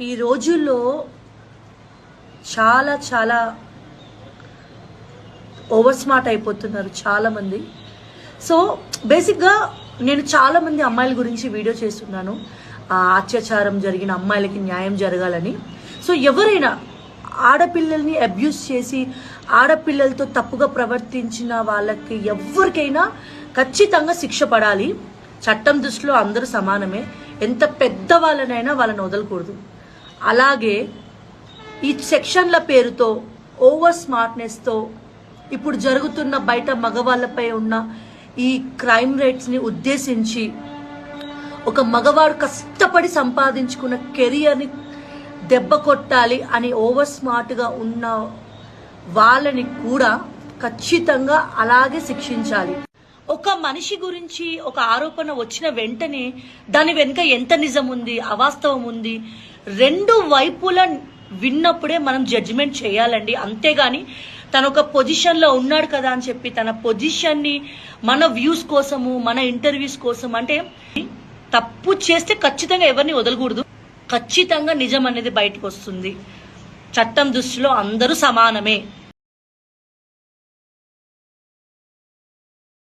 ఈ రోజుల్లో చాలా చాలా ఓవర్ స్మార్ట్ అయిపోతున్నారు చాలా మంది సో బేసిక్గా నేను చాలా మంది అమ్మాయిల గురించి వీడియో చేస్తున్నాను. ఆ, అత్యాచారం జరిగిన అమ్మాయిలకి న్యాయం జరగాలని. సో ఎవరైనా ఆడపిల్లల్ని అబ్యూస్ చేసి ఆడపిల్లలతో తప్పుగా ప్రవర్తించిన వాళ్ళకి ఎవరికైనా ఖచ్చితంగా శిక్ష పడాలి. చట్టం దృష్టిలో అందరూ సమానమే. ఎంత పెద్ద వాళ్ళనైనా వాళ్ళని వదలకూడదు. అలాగే ఈ సెక్షన్ల పేరుతో ఓవర్ స్మార్ట్నెస్తో ఇప్పుడు జరుగుతున్న బయట మగవాళ్ళపై ఉన్న ఈ క్రైమ్ రేట్స్ని ఉద్దేశించి ఒక మగవాడు కష్టపడి సంపాదించుకున్న కెరియర్ని దెబ్బ కొట్టాలి అని ఓవర్ స్మార్ట్గా ఉన్న వాళ్ళని కూడా ఖచ్చితంగా అలాగే శిక్షించాలి. ఒక మనిషి గురించి ఒక ఆరోపణ వచ్చిన వెంటనే దాని వెనుక ఎంత నిజం ఉంది అవాస్తవం ఉంది రెండు వైపుల విన్నప్పుడే మనం జడ్జిమెంట్ చేయాలండి. అంతేగాని తన ఒక పొజిషన్లో ఉన్నాడు కదా అని చెప్పి తన పొజిషన్ని మన వ్యూస్ కోసము మన ఇంటర్వ్యూస్ కోసం అంటే తప్పు చేస్తే ఖచ్చితంగా ఎవరిని వదలకూడదు. ఖచ్చితంగా నిజం అనేది బయటకు వస్తుంది. చట్టం దృష్టిలో అందరూ సమానమే.